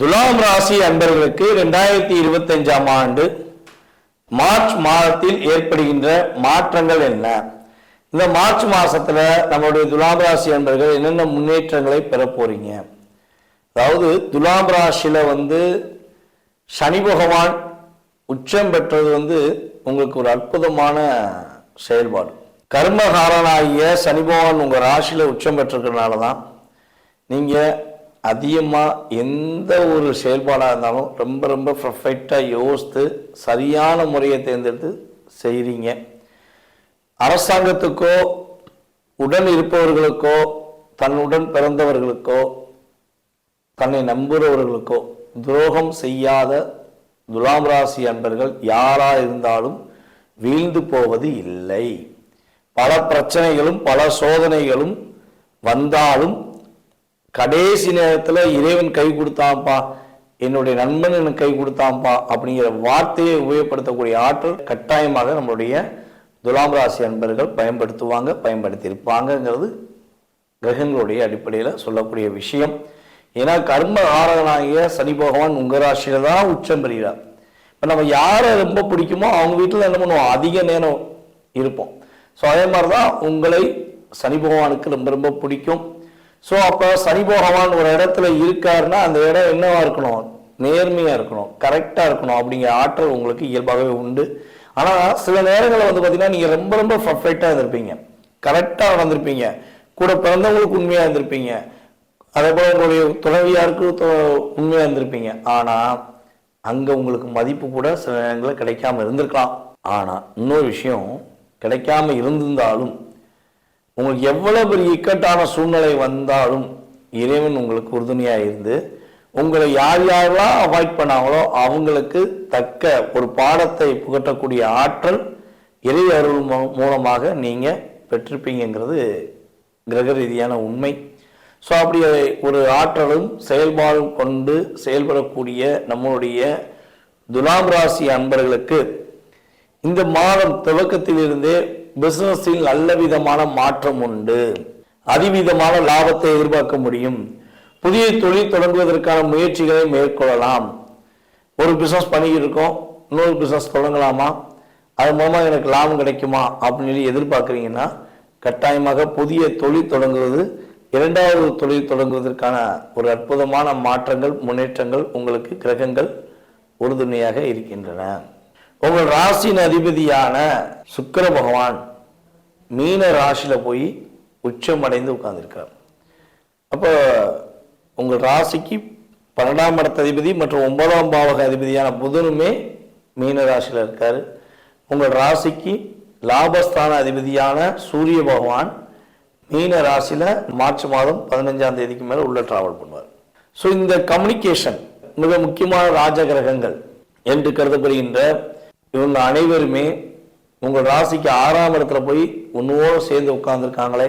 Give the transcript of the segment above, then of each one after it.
துலாம் ராசி அன்பர்களுக்கு ரெண்டாயிரத்தி இருபத்தஞ்சாம் ஆண்டு மார்ச் மாதத்தில் ஏற்படுகின்ற மாற்றங்கள் என்ன? இந்த மார்ச் மாதத்தில் நம்மளுடைய துலாம் ராசி அன்பர்கள் என்னென்ன முன்னேற்றங்களை பெற போறீங்க? அதாவது துலாம் ராசியில் வந்து சனி பகவான் உச்சம் பெற்றது வந்து உங்களுக்கு ஒரு அற்புதமான செயல்பாடு. கர்மகாரனாகிய சனி பகவான் உங்கள் ராசியில் உச்சம் பெற்றிருக்கிறதுனால தான் நீங்கள் அதிகமாக எந்த ஒரு செயல்பாடாக இருந்தாலும் ரொம்ப ரொம்ப பர்ஃபெக்டாக யோசித்து சரியான முறையை தேர்ந்தெடுத்து செய்கிறீங்க அரசாங்கத்துக்கோ உடன் இருப்பவர்களுக்கோ தன்னுடன் பிறந்தவர்களுக்கோ தன்னை நம்புகிறவர்களுக்கோ துரோகம் செய்யாத துலாம் ராசி அன்பர்கள் யாராக இருந்தாலும் வீழ்ந்து போவது இல்லை. பல பிரச்சனைகளும் பல சோதனைகளும் வந்தாலும் கடைசி நேரத்தில் இறைவன் கை கொடுத்தான்ப்பா. என்னுடைய நண்பன் எனக்கு கை கொடுத்தான்ப்பா அப்படிங்கிற வார்த்தையை உபயோகப்படுத்தக்கூடிய ஆற்றல் கட்டாயமாக நம்மளுடைய துலாம் ராசி அன்பர்கள் பயன்படுத்துவாங்க பயன்படுத்தியிருப்பாங்கங்கிறது கிரகங்களுடைய அடிப்படையில் சொல்லக்கூடிய விஷயம். ஏன்னா கர்ம ஆரகனாகிய சனி பகவான் உங்க ராசியில் தான் உச்சம் பெறுகிறார். இப்போ நம்ம யாரை ரொம்ப பிடிக்குமோ அவங்க வீட்டில் என்ன பண்ணுவோம்? அதிக நேரம் இருப்போம். ஸோ அதே மாதிரி தான் உங்களை சனி பகவானுக்கு ரொம்ப ரொம்ப பிடிக்கும். ஸோ அப்போ சனி பகவான் ஒரு இடத்துல இருக்காருன்னா அந்த இடம் என்னவா இருக்கணும்? நேர்மையாக இருக்கணும் கரெக்டாக இருக்கணும் அப்படிங்கிற ஆற்றல் உங்களுக்கு இயல்பாகவே உண்டு. ஆனால் சில நேரங்களில் வந்து பார்த்தீங்கன்னா நீங்கள் ரொம்ப ரொம்ப பர்ஃபெக்டாக இருந்திருப்பீங்க. கரெக்டாக வந்திருப்பீங்க கூட பிறந்தவங்களுக்கு உண்மையாக இருந்திருப்பீங்க. அதே போல் உங்களுடைய துணைவியாருக்கு து- உண்மையாக இருந்திருப்பீங்க. ஆனால் அங்கே உங்களுக்கு மதிப்பு கூட சில நேரங்களில் கிடைக்காம இருந்திருக்கலாம். ஆனால் இன்னொரு விஷயம் கிடைக்காம இருந்திருந்தாலும் உங்களுக்கு எவ்வளவு பெரிய இக்கட்டான சூழ்நிலை வந்தாலும் இறைவன் உங்களுக்கு உறுதுணையாக இருந்து உங்களை யார் யாரெல்லாம் அவாய்ட் பண்ணாங்களோ அவங்களுக்கு தக்க ஒரு பாடத்தை புகட்டக்கூடிய ஆற்றல் இறை அருள் மூலமாக நீங்கள் பெற்றிருப்பீங்கிறது கிரக ரீதியான உண்மை. ஸோ அப்படி ஒரு ஆற்றலும் செயல்பாடும் கொண்டு செயல்படக்கூடிய நம்மளுடைய துலாம் ராசி அன்பர்களுக்கு இந்த மாதம் துவக்கத்திலிருந்தே பிஸ்னஸில் நல்ல விதமான மாற்றம் உண்டு. அதிவிதமான லாபத்தை எதிர்பார்க்க முடியும். புதிய தொழில் தொடங்குவதற்கான முயற்சிகளை மேற்கொள்ளலாம். ஒரு பிஸ்னஸ் பண்ணிக்கிட்டு இருக்கோம். இன்னொரு பிஸ்னஸ் தொடங்கலாமா? அது மூலமாக எனக்கு லாபம் கிடைக்குமா? அப்படின்னு சொல்லி எதிர்பார்க்குறீங்கன்னா கட்டாயமாக புதிய தொழில் தொடங்குவது இரண்டாவது தொழில் தொடங்குவதற்கான ஒரு அற்புதமான மாற்றங்கள் முன்னேற்றங்கள் உங்களுக்கு கிரகங்கள் உறுதுணையாக இருக்கின்றன. உங்கள் ராசியின் அதிபதியான சுக்கர பகவான் மீன ராசியில் போய் உச்சம் அடைந்து உட்கார்ந்துருக்கார் அப்போ உங்கள் ராசிக்கு பன்னெண்டாம் இடத்த அதிபதி மற்றும் ஒன்பதாம் பாவக அதிபதியான புதனுமே மீன ராசியில் இருக்கார். உங்கள் ராசிக்கு லாபஸ்தான அதிபதியான சூரிய பகவான் மீன ராசியில மார்ச் மாதம் பதினஞ்சாம் தேதிக்கு மேலே உள்ள டிராவல் பண்ணுவார். ஸோ இந்த கம்யூனிகேஷன் மிக முக்கியமான ராஜ கிரகங்கள் என்று கருதப்படுகின்ற இவங்க அனைவருமே உங்கள் ராசிக்கு ஆறாம் இடத்துல போய் ஒன்றுவோடு சேர்ந்து உட்காந்துருக்காங்களே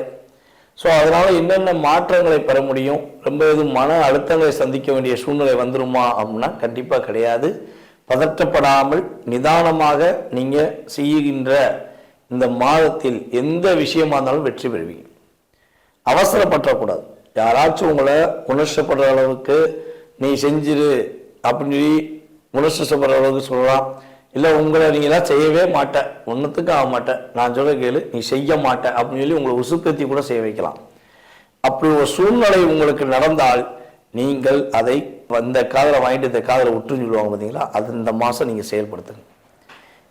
ஸோ அதனால் என்னென்ன மாற்றங்களை பெற முடியும்? ரொம்ப எதுவும் மன அழுத்தங்களை சந்திக்க வேண்டிய சூழ்நிலை வந்துருமா அப்படின்னா கண்டிப்பாக கிடையாது. பதற்றப்படாமல் நிதானமாக நீங்கள் செய்கின்ற இந்த மாதத்தில் எந்த விஷயமா இருந்தாலும் வெற்றி பெறுவீங்க. அவசரப்பற்றக்கூடாது யாராச்சும் உங்களை உணர்ச்சப்படுற அளவுக்கு நீ செஞ்சிரு அப்படின்னு சொல்லி உணர்ச்சப்படுற அளவுக்கு சொல்லலாம். இல்லை உங்களை நீங்களாம் செய்யவே மாட்டேன். ஒன்றுத்துக்கும் ஆக மாட்டேன். நான் சொல்ல கேளு. நீ செய்ய மாட்டேன். அப்படின்னு சொல்லி உங்களை உசுப்பேத்தி கூட செய்ய வைக்கலாம். அப்படி ஒரு சூழ்நிலை உங்களுக்கு நடந்தால் நீங்கள் அதை இந்த காதில் வாங்கிட்டு இந்த காதில் விட்டுன்னு சொல்லுவாங்க பார்த்தீங்களா அது இந்த மாதம் நீங்கள் செயல்படுத்துங்க.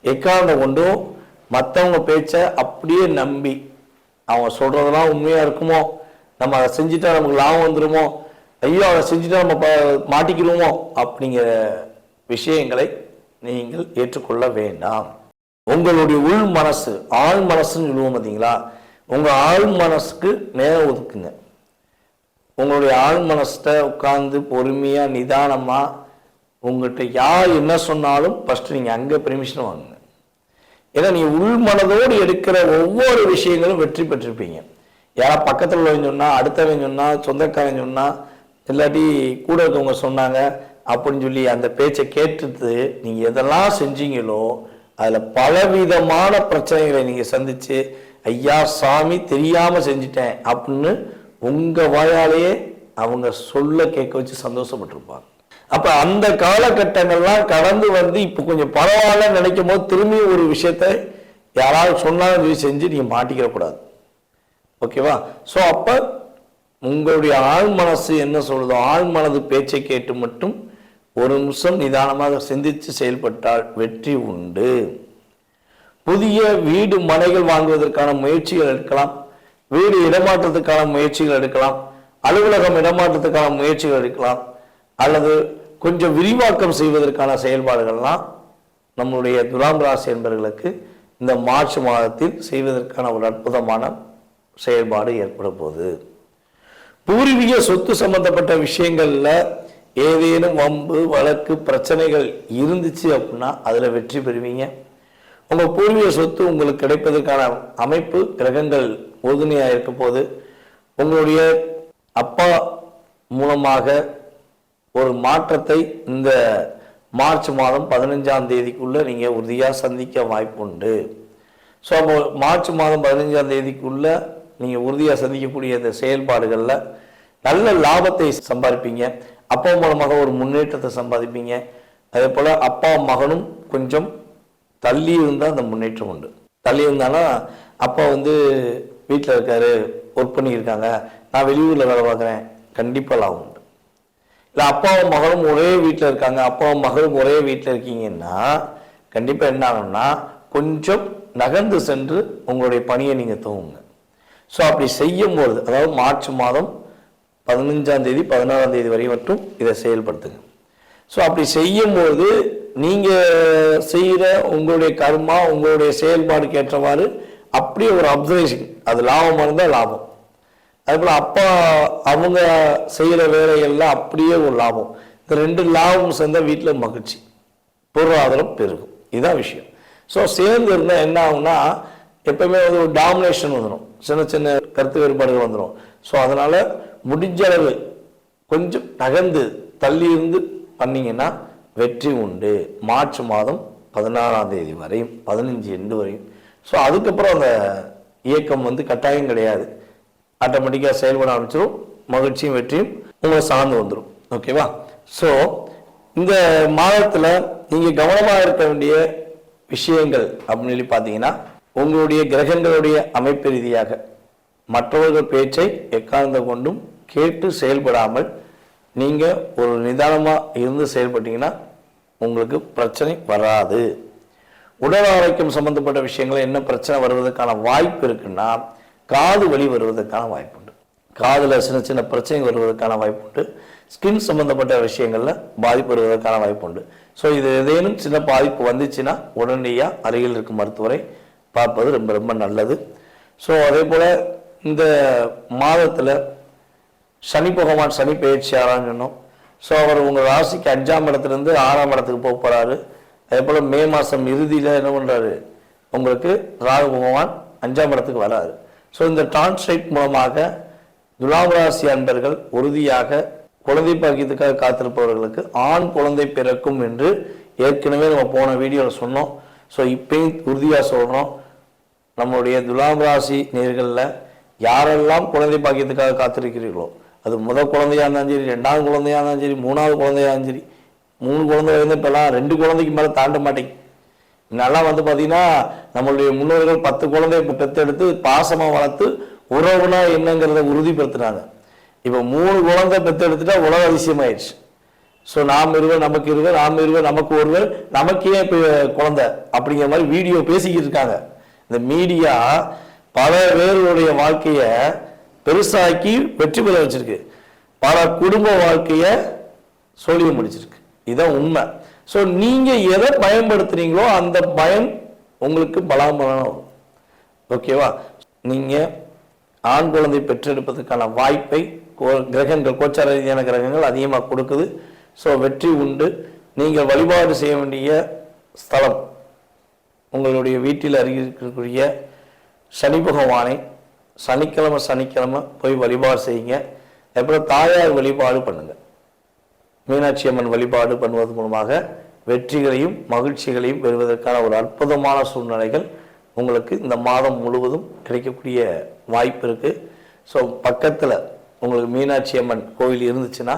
எக்காரணம் கொண்டும் மற்றவங்க பேச்சை அப்படியே நம்பி அவங்க சொல்கிறதெல்லாம் உண்மையாக இருக்குமோ? நம்ம அதை செஞ்சுட்டா நமக்கு லாபம் வந்துடுமோ ஐயோ அதை செஞ்சுட்டா நம்ம ப- மாட்டிக்கிடுவோமோ? அப்படிங்கிற விஷயங்களை நீங்கள் ஏற்றுக்கொள்ள வேண்டாம். உங்களுடைய உள் மனசு ஆழ் மனசுன்னு சொல்லுவோம் பார்த்தீங்களா உங்கள் ஆழ் மனசுக்கு நேரம் ஒதுக்குங்க. உங்களுடைய ஆழ் மனசிட்ட உட்கார்ந்து பொறுமையாக நிதானமாக உங்கள்கிட்ட யார் என்ன சொன்னாலும் ஃபஸ்ட்டு நீங்கள் அங்கே பெர்மிஷன் வாங்குங்க. ஏன்னா நீ உள் மனதோடு எடுக்கிற ஒவ்வொரு விஷயங்களும் வெற்றி பெற்றிருப்பீங்க. யாரா பக்கத்தில் உள்ளவங்க சொன்னால் அடுத்தவன் சொன்னால் சொந்தக்காரன் சொன்னால் இல்லாட்டி கூட இருக்கவங்க சொன்னாங்க அப்படின்னு சொல்லி அந்த பேச்சை கேட்டுட்டு நீங்கள் எதெல்லாம் செஞ்சீங்களோ அதில் பலவிதமான பிரச்சனைகளை நீங்கள் சந்தித்து ஐயா சாமி தெரியாமல் செஞ்சிட்டேன் அப்படின்னு உங்கள் வாயாலேயே அவங்க சொல்ல கேட்க வச்சு சந்தோஷப்பட்டிருப்பாங்க. அப்போ அந்த காலகட்டங்கள்லாம் கடந்து வந்து இப்போ கொஞ்சம் பரவாயில்ல நினைக்கும் போது திரும்பி ஒரு விஷயத்தை யாராவது சொன்னாலும் சொல்லி செஞ்சு நீங்கள் மாட்டிக்கிறக்கூடாது ஓகேவா? ஸோ அப்போ உங்களுடைய ஆழ் மனசு என்ன சொல்லுதோ ஆழ்மனது பேச்சை கேட்டு மட்டும் ஒரு நிமிஷம் நிதானமாக சிந்தித்து செயல்பட்டால் வெற்றி உண்டு. புதிய வீடு மனைகள் வாங்குவதற்கான முயற்சிகள் எடுக்கலாம். வீடு இடமாற்றத்துக்கான முயற்சிகள் எடுக்கலாம். அலுவலகம் இடமாற்றத்துக்கான முயற்சிகள் எடுக்கலாம். அல்லது கொஞ்சம் விரிவாக்கம் செய்வதற்கான செயல்பாடுகள்லாம் நம்முடைய துலாம் ராசி என்பவர்களுக்கு இந்த மார்ச் மாதத்தில் செய்வதற்கான ஒரு அற்புதமான செயல்பாடு ஏற்பட போகுது. பூர்வீக சொத்து சம்பந்தப்பட்ட விஷயங்களில் ஏதேனும் வம்பு வழக்கு பிரச்சனைகள் இருந்துச்சு அப்படின்னா அதில் வெற்றி பெறுவீங்க. உங்கள் பூர்வீக சொத்து உங்களுக்கு கிடைப்பதற்கான அமைப்பு கிரகங்கள் உறுதுணையாக இருக்க போது உங்களுடைய அப்பா மூலமாக ஒரு மாற்றத்தை இந்த மார்ச் மாதம் பதினஞ்சாம் தேதிக்குள்ளே நீங்கள் உறுதியாக சந்திக்க வாய்ப்பு உண்டு ஸோ அப்போ மார்ச் மாதம் பதினஞ்சாம் தேதிக்குள்ளே நீங்கள் உறுதியாக சந்திக்கக்கூடிய இந்த செயல்பாடுகளில் நல்ல லாபத்தை சம்பாதிப்பீங்க அப்பா மூலமாக ஒரு முன்னேற்றத்தை சம்பாதிப்பீங்க. அதே போல் அப்பா மகனும் கொஞ்சம் தள்ளி இருந்தால் அந்த முன்னேற்றம் உண்டு. தள்ளி இருந்தானா அப்பா வந்து வீட்டில் இருக்காரு ஒர்க் பண்ணியிருக்காங்க நான் வெளியூரில் வேலை பார்க்குறேன் கண்டிப்பாக லாபம் உண்டு. இல்லை அப்பாவும் மகளும் ஒரே வீட்டில் இருக்காங்க அப்பாவும் மகளும் ஒரே வீட்டில் இருக்கீங்கன்னா கண்டிப்பாக என்ன ஆகும்னா கொஞ்சம் நகர்ந்து சென்று உங்களுடைய பணியை நீங்கள் துவங்குங்க. ஸோ அப்படி செய்யும்போது அதாவது மார்ச் மாதம் பதினஞ்சாம் தேதி பதினாறாம் தேதி வரை மட்டும் இதை செயல்படுத்துங்க. ஸோ அப்படி செய்யும்போது நீங்கள் செய்கிற உங்களுடைய கர்மா உங்களுடைய செயல்பாடுக்கு ஏற்றவாறு அப்படியே ஒரு அப்சர்வேஷன் அது லாபமாக இருந்தால் லாபம். அதுபோல் அப்பா அவங்க செய்கிற வேலைகள்லாம் அப்படியே ஒரு லாபம். இந்த ரெண்டு லாபம் சேர்ந்தால் வீட்டில் மகிழ்ச்சி. பொருளாதாரம் பெருகும். இதுதான் விஷயம். ஸோ சேர்ந்து இருந்தால் என்ன ஆகும்னா எப்பவுமே வந்து ஒரு டாமினேஷன் வந்துடும் சின்ன சின்ன கருத்து வேறுபாடுகள் வந்துடும் ஸோ அதனால் முடிஞ்சளவு கொஞ்சம் நகர்ந்து தள்ளி இருந்து பண்ணிங்கன்னா வெற்றி உண்டு. மார்ச் மாதம் பதினாறாம் தேதி வரையும் பதினஞ்சு எண்டு வரையும் ஸோ அதுக்கப்புறம் அந்த இயக்கம் வந்து கட்டாயம் கிடையாது. ஆட்டோமேட்டிக்காக செயல்பட ஆரம்பிச்சிடும் மகிழ்ச்சியும் வெற்றியும் உங்களை சார்ந்து வந்துடும் ஓகேவா ஸோ இந்த மாதத்தில் நீங்கள் கவனமாக இருக்க வேண்டிய விஷயங்கள் அப்படின்னு சொல்லி பார்த்தீங்கன்னா உங்களுடைய கிரகங்களுடைய அமைப்பு ரீதியாக மற்றவர்கள் பேச்சை எக்காரணத்தை கொண்டும் கேட்டு செயல்படாமல் நீங்கள் ஒரு நிதானமாக இருந்து செயல்பட்டீங்கன்னா உங்களுக்கு பிரச்சனை வராது. உடல் ஆரோக்கியம் சம்பந்தப்பட்ட விஷயங்கள் என்ன பிரச்சனை வருவதற்கான வாய்ப்பு இருக்குன்னா காது வலி வருவதற்கான வாய்ப்பு உண்டு காதில் சின்ன சின்ன பிரச்சனைகள் வருவதற்கான வாய்ப்பு உண்டு ஸ்கின் சம்பந்தப்பட்ட விஷயங்களில் பாதிப்பு வருவதற்கான வாய்ப்பு உண்டு ஸோ இது ஏதேனும் சின்ன பாதிப்பு வந்துச்சுன்னா உடனடியாக அருகில் இருக்கும் மருத்துவரை பார்ப்பது ரொம்ப ரொம்ப நல்லது. ஸோ அதே போல் இந்த மாதத்தில் சனி பகவான் சனி பயிற்சி ஆறான்னு சொன்னோம். ஸோ அவர் உங்கள் ராசிக்கு அஞ்சாம் இடத்துலேருந்து ஆறாம் இடத்துக்கு போக போகிறாரு அதே போல் மே மாதம் இறுதியில் என்ன பண்ணுறாரு உங்களுக்கு ராகு பகவான் அஞ்சாம் இடத்துக்கு வராரு. ஸோ இந்த டிரான்ஸ்லேட் மூலமாக துலாம் ராசி அன்பர்கள் உறுதியாக குழந்தை பாக்கியத்துக்காக காத்திருப்பவர்களுக்கு ஆண் குழந்தை பிறக்கும் என்று ஏற்கனவே நம்ம போன வீடியோவில் சொன்னோம். ஸோ இப்பயும் உறுதியாக சொல்கிறோம் நம்மளுடைய துலாம் ராசி நேர்களில் யாரெல்லாம் குழந்தை பாக்கியத்துக்காக காத்திருக்கிறீர்களோ அது முதல் குழந்தையா இருந்தாலும் சரி ரெண்டாவது குழந்தையா இருந்தாலும் சரி மூணாவது குழந்தையாக இருந்தாலும் சரி மூணு குழந்தை வந்து இப்போலாம் ரெண்டு குழந்தைக்கு மேலே தாண்ட மாட்டேங்க நல்லா வந்து பார்த்தீங்கன்னா நம்மளுடைய முன்னோர்கள் பத்து குழந்தைய இப்போ பாசமாக வளர்த்து உறவுனா என்னங்கிறத உறுதிப்படுத்தினாங்க. இப்போ மூணு குழந்தை பெற்றெடுத்துட்டா உலக அதிசயமாயிடுச்சு. ஸோ நாம் இருவர் நமக்கு இருவர் நாம் இருவர் நமக்கு ஒருவர் நமக்கே இப்போ குழந்தை அப்படிங்கிற மாதிரி வீடியோ பேசிக்கிட்டு இருக்காங்க. இந்த மீடியா பல பேருடைய வாழ்க்கையை பெருசாக்கி வெற்றி பெற வச்சிருக்கு. பல குடும்ப வாழ்க்கையை சொல்லி முடிச்சிருக்கு. இதுதான் உண்மை. ஸோ நீங்க எதை பயன்படுத்துறீங்களோ அந்த பயம் உங்களுக்கு பலாபலம் வரும். ஓகேவா நீங்க ஆண் குழந்தை பெற்றெடுப்பதற்கான வாய்ப்பை கோ- கிரகங்கள் கோச்சார ரீதியான கிரகங்கள் அதிகமாக கொடுக்குது. ஸோ வெற்றி உண்டு. நீங்கள் வழிபாடு செய்ய வேண்டிய ஸ்தலம் உங்களுடைய வீட்டில் அருகில் இருக்கக்கூடிய சனி பகவானை சனிக்கிழமை சனிக்கிழமை போய் வழிபாடு செய்யுங்க. அப்புறம் தாயார் வழிபாடு பண்ணுங்கள் மீனாட்சி அம்மன் வழிபாடு பண்ணுவது மூலமாக வெற்றிகளையும் மகிழ்ச்சிகளையும் பெறுவதற்கான ஒரு அற்புதமான சூழ்நிலைகள் உங்களுக்கு இந்த மாதம் முழுவதும் கிடைக்கக்கூடிய வாய்ப்பு இருக்குது ஸோ பக்கத்தில் உங்களுக்கு மீனாட்சி அம்மன் கோவில் இருந்துச்சுன்னா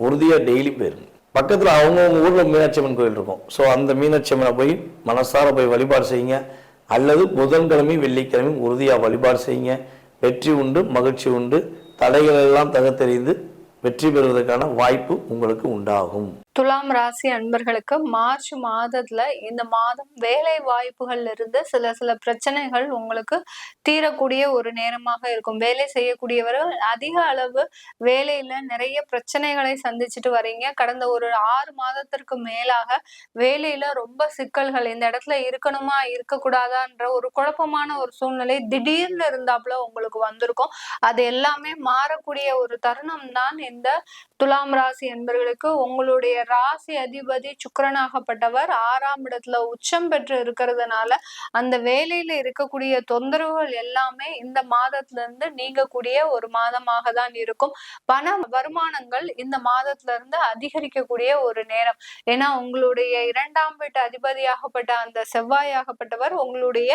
உறுதியாக டெய்லி போயிருங்க. பக்கத்தில் அவங்கவுங்க ஊரில் மீனாட்சி அம்மன் கோயில் இருக்கும். ஸோ அந்த மீனாட்சி அம்மனை போய் மனசார போய் வழிபாடு செய்யுங்க. அல்லது புதன்கிழமை வெள்ளிக்கிழமை உறுதியாக வழிபாடு செய்யுங்க. வெற்றி உண்டு மகிழ்ச்சி உண்டு. தடைகளெல்லாம் தகத்தெறிந்து வெற்றி பெறுவதற்கான வாய்ப்பு உங்களுக்கு உண்டாகும். துலாம் ராசி அன்பர்களுக்கு மார்ச் மாதத்துல இந்த மாதம் வேலை வாய்ப்புகள்ல இருந்து சில சில பிரச்சனைகள் உங்களுக்கு தீரக்கூடிய ஒரு நேரமாக இருக்கும். வேலை செய்யக்கூடியவர்கள் அதிக அளவு வேலையில நிறைய பிரச்சனைகளை சந்திச்சுட்டு வரீங்க. கடந்த ஒரு ஆறு மாதத்திற்கு மேலாக வேலையில ரொம்ப சிக்கல்கள் இந்த இடத்துல இருக்கணுமா இருக்கக்கூடாதான்ற ஒரு குழப்பமான ஒரு சூழ்நிலை திடீர்னு இருந்தாப்புல உங்களுக்கு வந்திருக்கும். அது எல்லாமே மாறக்கூடிய ஒரு தருணம் தான் இந்த துலாம் ராசி என்பர்களுக்கு உங்களுடைய ராசி அதிபதி சுக்கரனாகப்பட்டவர் ஆறாம் இடத்துல உச்சம் பெற்று இருக்கிறதுனால அந்த வேலையில இருக்கக்கூடிய தொந்தரவுகள் எல்லாமே இந்த மாதத்துல இருந்து நீங்கக்கூடிய ஒரு மாதமாக தான் இருக்கும். பண வருமானங்கள் இந்த மாதத்துல இருந்து அதிகரிக்கக்கூடிய ஒரு நேரம். ஏன்னா உங்களுடைய இரண்டாம் வீட்டு அதிபதியாகப்பட்ட அந்த செவ்வாயாகப்பட்டவர் உங்களுடைய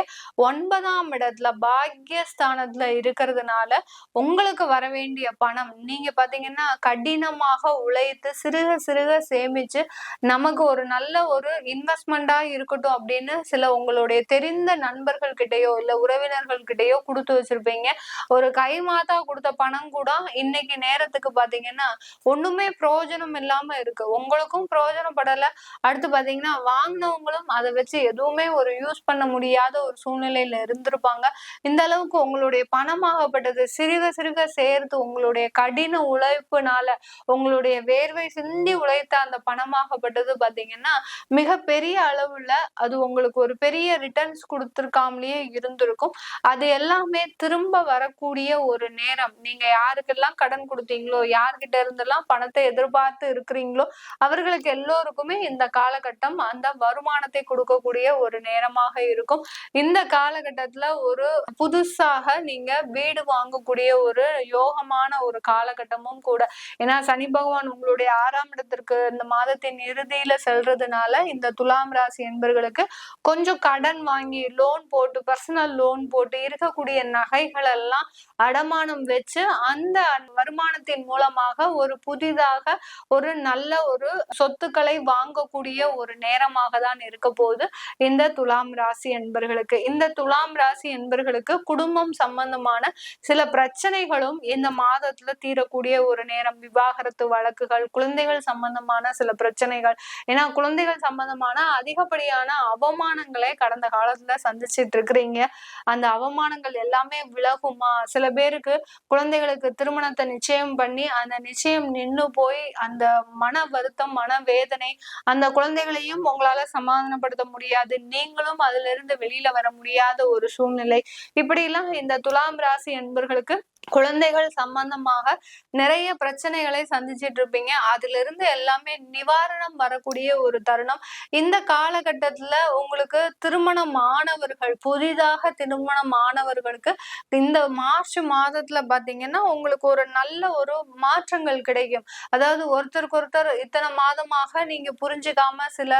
ஒன்பதாம் இடத்துல பாக்கியஸ்தானத்துல இருக்கிறதுனால உங்களுக்கு வர வேண்டிய பணம் நீங்க பாத்தீங்கன்னா கடினமாக உழைத்து சிறுக சிறுக சேமிச்சு நமக்கு ஒரு நல்ல ஒரு இன்வெஸ்ட்மெண்டா இருக்கட்டும் அப்படின்னு சில உங்களுடைய தெரிந்த நண்பர்கள் கிட்டயோ இல்ல உறவினர்கள் கிட்டயோ கொடுத்து வச்சிருப்பீங்க. ஒரு கைமாத்தா கொடுத்த பணம் கூட இன்னைக்கு நேரத்துக்கு பாத்தீங்கன்னா ஒண்ணுமே பிரயோஜனம் இல்லாம இருக்கு. உங்களுக்கும் பிரயோஜனப்படல அடுத்து பாத்தீங்கன்னா வாங்கினவங்களும் அதை வச்சு எதுவுமே ஒரு யூஸ் பண்ண முடியாத ஒரு சூழ்நிலையில இருந்திருப்பாங்க. இந்த அளவுக்கு உங்களுடைய பணமாகப்பட்டது சிறுக சிறுக சேர்த்து உங்களுடைய கடின உழைப்புனால உங்களுடைய வேர்வை சிந்தி உழைத்த அந்த பணமாகப்பட்டது பாத்தீங்கன்னா மிகப்பெரிய அளவுல அது உங்களுக்கு ஒரு பெரிய ரிட்டர்ன்ஸ் கொடுத்துருக்காமலேயே இருந்திருக்கும். அது எல்லாமே திரும்ப வரக்கூடிய ஒரு நேரம். நீங்க யாருக்கெல்லாம் கடன் கொடுத்தீங்களோ யார்கிட்ட இருந்தெல்லாம் பணத்தை எதிர்பார்த்து இருக்கிறீங்களோ அவர்களுக்கு எல்லோருக்குமே இந்த காலகட்டம் அந்த வருமானத்தை கொடுக்கக்கூடிய ஒரு நேரமாக இருக்கும். இந்த காலகட்டத்துல ஒரு புதுசாக நீங்க வீடு வாங்கக்கூடிய ஒரு யோகமான ஒரு காலகட்டமும் கூட. ஏன்னா சனி பகவான் உங்களுடைய ஆறாம் இடத்திற்கு இந்த மாதத்தின் இறுதியில செல்றதுனால இந்த துலாம் ராசி என்பர்களுக்கு கொஞ்சம் கடன் வாங்கி லோன் போட்டு பர்சனல் லோன் போட்டு இருக்கக்கூடிய நகைகள் எல்லாம் அடமானம் வச்சு அந்த வருமானத்தின் மூலமாக ஒரு புதிதாக ஒரு நல்ல ஒரு சொத்துக்களை வாங்கக்கூடிய ஒரு நேரமாக தான் இருக்க போகுது இந்த துலாம் ராசி என்பர்களுக்கு. இந்த துலாம் ராசி என்பர்களுக்கு குடும்பம் சம்பந்தமான சில பிரச்சனைகளும் இந்த மாதத்துல தீரக்கூடிய ஒரு நேரம். விவாகரத்து வழக்குகள் குழந்தைகள் சம்பந்தமான சில பிரச்சனைகள். ஏன்னா குழந்தைகள் சம்பந்தமான அதிகப்படியான அவமானங்களை கடந்த காலத்துல சந்திச்சிட்டு இருக்கிறீங்க அந்த அவமானங்கள் எல்லாமே விலகுமா? சில பேருக்கு குழந்தைகளுக்கு திருமணத்தை நிச்சயம் பண்ணி அந்த நிச்சயம் நின்னு போய் அந்த மன வருத்தம் மன வேதனை அந்த குழந்தைகளையும் உங்களால சமாதானப்படுத்த முடியாது. நீங்களும் அதுல இருந்து வெளியில வர முடியாத ஒரு சூழ்நிலை. இப்படி எல்லாம் இந்த துலாம் ராசி என்பர்களுக்கு குழந்தைகள் சம்பந்தமாக நிறைய பிரச்சனைகளை சந்திச்சிட்டு இருப்பீங்க அதுல இருந்து எல்லாமே நிவாரணம் வரக்கூடிய ஒரு தருணம். இந்த காலகட்டத்துல உங்களுக்கு திருமணம் ஆனவர்கள் புதிதாக திருமணம் ஆனவர்களுக்கு இந்த மார்ச் மாதத்துல பாத்தீங்கன்னா உங்களுக்கு ஒரு நல்ல ஒரு மாற்றங்கள் கிடைக்கும். அதாவது ஒருத்தருக்கு ஒருத்தர் இத்தனை மாதமாக நீங்க புரிஞ்சுக்காம சில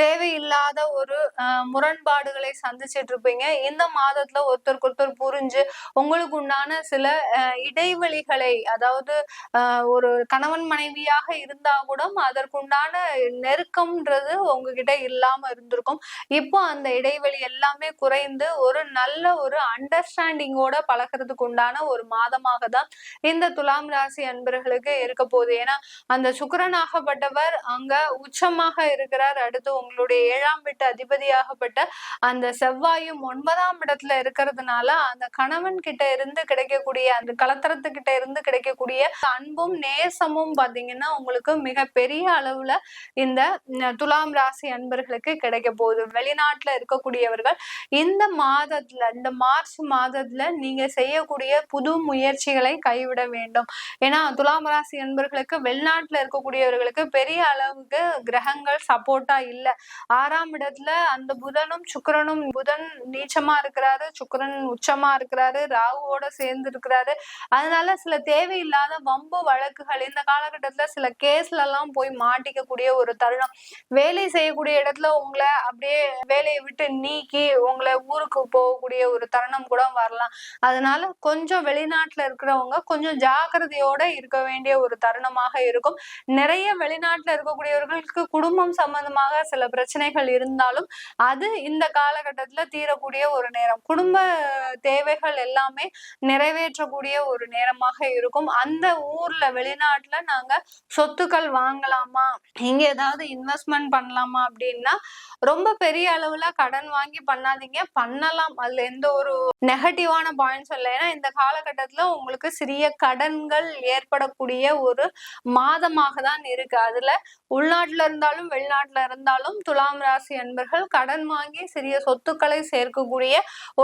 தேவையில்லாத ஒரு முரண்பாடுகளை சந்திச்சிட்டு இருப்பீங்க இந்த மாதத்துல ஒருத்தருக்கு ஒருத்தர் புரிஞ்சு உங்களுக்கு உண்டான சில இடைவெளிகளை அதாவது ஒரு கணவன் மனைவியாக இருந்தா கூட அதற்குண்டான நெருக்கம்ன்றது உங்ககிட்ட இல்லாம இருந்திருக்கும். இப்போ அந்த இடைவெளி எல்லாமே குறைந்து ஒரு நல்ல ஒரு அண்டர்ஸ்டாண்டிங்கோட பழகிறதுக்கு உண்டான ஒரு மாதமாக தான் இந்த துலாம் ராசி அன்பர்களுக்கு இருக்க போகுது. ஏன்னா அந்த சுக்கரனாகப்பட்டவர் அங்க உச்சமாக இருக்கிறார். அடுத்து உங்களுடைய ஏழாம் வீட்டு அதிபதியாகப்பட்ட அந்த செவ்வாயும் ஒன்பதாம் இடத்துல இருக்கிறதுனால அந்த கணவன் கிட்ட இருந்து கிடைக்கக்கூடிய அந்த கலத்தரத்துக்கிட்ட இருந்து கிடைக்கக்கூடிய அன்பும் நேசமும் பாத்தீங்கன்னா உங்களுக்கு மிக பெரிய அளவுல இந்த துலாம் ராசி அன்பர்களுக்கு கிடைக்க போகுது. வெளிநாட்டுல இருக்கக்கூடியவர்கள் இந்த மாதத்துல இந்த மார்ச் மாதத்துல நீங்க செய்யக்கூடிய புது முயற்சிகளை கைவிட வேண்டும். ஏன்னா துலாம் ராசி அன்பர்களுக்கு வெளிநாட்டுல இருக்கக்கூடியவர்களுக்கு பெரிய அளவுக்கு கிரகங்கள் சப்போர்ட்டா இல்லை. ஆறாம் இடத்துல அந்த புதனும் சுக்கரனும் புதன் நீச்சமா இருக்கிறாரு சுக்கரன் உச்சமா இருக்கிறாரு ராகுவோட சேர்ந்து இருக்கிறாரு பண்றாரு அதனால சில தேவையில்லாத வம்பு வழக்குகள் இந்த காலகட்டத்துல சில கேஸ்ல எல்லாம் போய் மாட்டிக்கக்கூடிய ஒரு தருணம். வேலை செய்யக்கூடிய இடத்துல உங்களை அப்படியே வேலையை விட்டு நீக்கி உங்களை ஊருக்கு போகக்கூடிய ஒரு தருணம் கூட வரலாம். அதனால கொஞ்சம் வெளிநாட்டுல இருக்கிறவங்க கொஞ்சம் ஜாக்கிரதையோட இருக்க வேண்டிய ஒரு தருணமாக இருக்கும். நிறைய வெளிநாட்டுல இருக்கக்கூடியவர்களுக்கு குடும்பம் சம்பந்தமாக சில பிரச்சனைகள் இருந்தாலும் அது இந்த காலகட்டத்துல தீரக்கூடிய ஒரு நேரம். குடும்ப தேவைகள் எல்லாமே நிறைவேற்றக்கூடிய ஒரு நேரமாக இருக்கும். அந்த ஊர்ல வெளிநாட்டுல நாங்க சொத்துக்கள் வாங்கலாமா? இங்க ஏதாவது இன்வெஸ்ட்மெண்ட் பண்ணலாமா அப்படின்னா ரொம்ப பெரிய அளவுல கடன் வாங்கி பண்ணாதீங்க. பண்ணலாம். அதுல எந்த ஒரு நெகட்டிவான பாயிண்ட்ஸ் இல்லை. ஏன்னா இந்த காலகட்டத்துல உங்களுக்கு சிறிய கடன்கள் ஏற்படக்கூடிய ஒரு மாதமாக தான் இருக்கு. அதுல உள்நாட்டுல இருந்தாலும் வெளிநாட்டுல இருந்தாலும் துலாம் ராசி அன்பர்கள் கடன் வாங்கி சிறிய சொத்துக்களை சேர்க்கக்கூடிய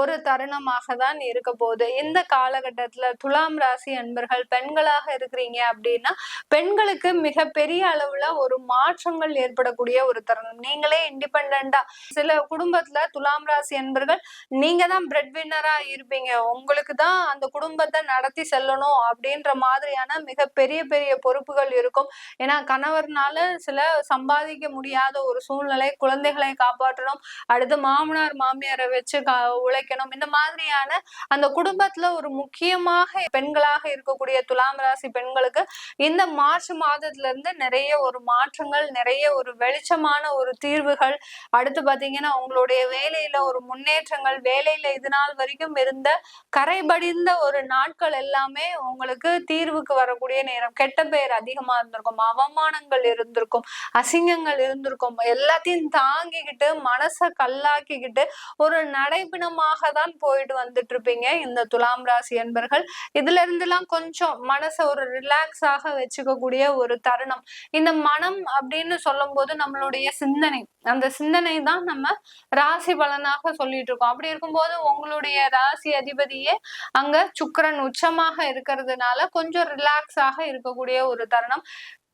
ஒரு தருணமாக தான் இருக்க போகுது. இந்த காலகட்டத்தில் துலாம் ராசி அன்பர்கள் பெண்களாக இருக்கிறீங்க அப்படின்னா பெண்களுக்கு மிக பெரிய அளவுல ஒரு மாற்றங்கள் ஏற்படக்கூடிய ஒரு தருணம். நீங்களே இண்டிபெண்டா சில குடும்பத்துல துலாம் ராசி அன்பர்கள் நீங்க தான் பிரெட் வின்னரா இருப்பீங்க. உங்களுக்கு தான் அந்த குடும்பத்தை நடத்தி செல்லணும் அப்படின்ற மாதிரியான மிக பெரிய பெரிய பொறுப்புகள் இருக்கும். ஏன்னா கணவர்னால சில சம்பாதிக்க முடியாத ஒரு சூழ்நிலை குழந்தைகளை காப்பாற்றணும் அடுத்து மாமனார் மாமியாரை வச்சு கா உழைக்கணும். இந்த மாதிரியான அந்த குடும்பத்துல ஒரு முக்கியம் அதிகமாக பெண்களாக இருக்கக்கூடிய துலாம் ராசி பெண்களுக்கு இந்த மார்ச் மாதத்துல இருந்து நிறைய ஒரு மாற்றங்கள் நிறைய ஒரு வெளிச்சமான ஒரு தீர்வுகள். அடுத்து பாத்தீங்கன்னா உங்களுடைய வேலையில ஒரு முன்னேற்றங்கள் வேலையில இது நாள் வரைக்கும் இருந்த கரைபடிந்த ஒரு நாட்கள் எல்லாமே உங்களுக்கு தீர்வுக்கு வரக்கூடிய நேரம். கெட்ட பெயர் அதிகமா இருந்திருக்கும் அவமானங்கள் இருந்திருக்கும் அசிங்கங்கள் இருந்திருக்கும் எல்லாத்தையும் தாங்கிக்கிட்டு மனசை கல்லாக்கிக்கிட்டு ஒரு நடைபிணமாக தான் போயிட்டு வந்துட்டு இருப்பீங்க. இந்த துலாம் ராசி என்பர்கள் இதுல இருந்தெல்லாம் கொஞ்சம் மனசை ஒரு ரிலாக்ஸ் ஆக வச்சுக்கக்கூடிய ஒரு தருணம். இந்த மனம் அப்படின்னு சொல்லும் போது நம்மளுடைய சிந்தனை. அந்த சிந்தனை தான் நம்ம ராசி பலனாக சொல்லிட்டு இருக்கோம் அப்படி இருக்கும்போது உங்களுடைய ராசி அதிபதியே அங்க சுக்கரன் உச்சமாக இருக்கிறதுனால கொஞ்சம் ரிலாக்ஸாக இருக்கக்கூடிய ஒரு தருணம்.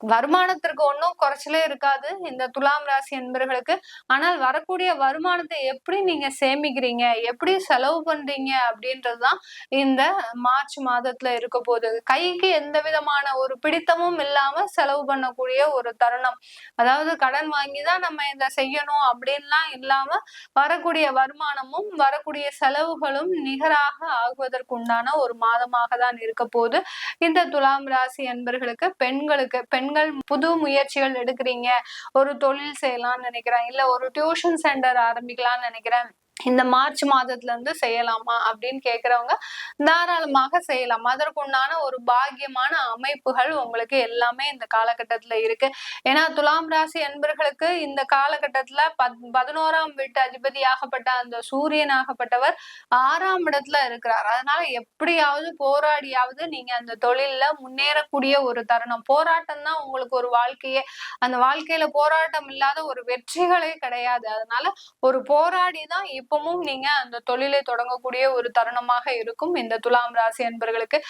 வருமானத்திற்கு ஒன்றும் குறைச்சலே இருக்காது. இந்த துலாம் ராசி என்பர்களுக்கு ஆனால் வரக்கூடிய வருமானத்தை எப்படி நீங்க சேமிக்கிறீங்க? எப்படி செலவு பண்றீங்க? அப்படின்றதுதான் இந்த மார்ச் மாதத்துல இருக்க போகுது கைக்கு எந்த விதமான ஒரு பிடித்தமும் இல்லாம செலவு பண்ணக்கூடிய ஒரு தருணம். அதாவது கடன் வாங்கி தான் நம்ம இதை செய்யணும் அப்படின்லாம் இல்லாம வரக்கூடிய வருமானமும் வரக்கூடிய செலவுகளும் நிகராக ஆகுவதற்குண்டான ஒரு மாதமாக தான் இருக்க போகுது இந்த துலாம் ராசி என்பர்களுக்கு பெண்களுக்கு பெண் பெண்கள் புது முயற்சிகள் எடுக்கிறீங்க. ஒரு தொழில் செய்யலாம்னு நினைக்கிறேன். இல்ல ஒரு டியூஷன் சென்டர் ஆரம்பிக்கலாம்னு நினைக்கிறேன். இந்த மார்ச் மாதத்துல இருந்து செய்யலாமா அப்படின்னு கேக்குறவங்க தாராளமாக செய்யலாம். அதற்குண்டான ஒரு பாக்கியமான அமைப்புகள் உங்களுக்கு எல்லாமே இந்த காலகட்டத்துல இருக்கு. ஏன்னா துலாம் ராசி என்பர்களுக்கு இந்த காலகட்டத்துல பத் பதினோராம் வீட்டு அதிபதியாகப்பட்ட அந்த சூரியனாகப்பட்டவர் ஆறாம் இடத்துல இருக்கிறார். அதனால எப்படியாவது போராடியாவது நீங்க அந்த தொழில்ல முன்னேறக்கூடிய ஒரு தருணம். போராட்டம் தான் உங்களுக்கு ஒரு வாழ்க்கையே. அந்த வாழ்க்கையில போராட்டம் இல்லாத ஒரு வெற்றிகளே கிடையாது. அதனால ஒரு போராடி தான் இப்பவும் நீங்க அந்த தொழிலை தொடங்கக்கூடிய ஒரு தருணமாக இருக்கும். இந்த துலாம் ராசி அன்பர்களுக்கு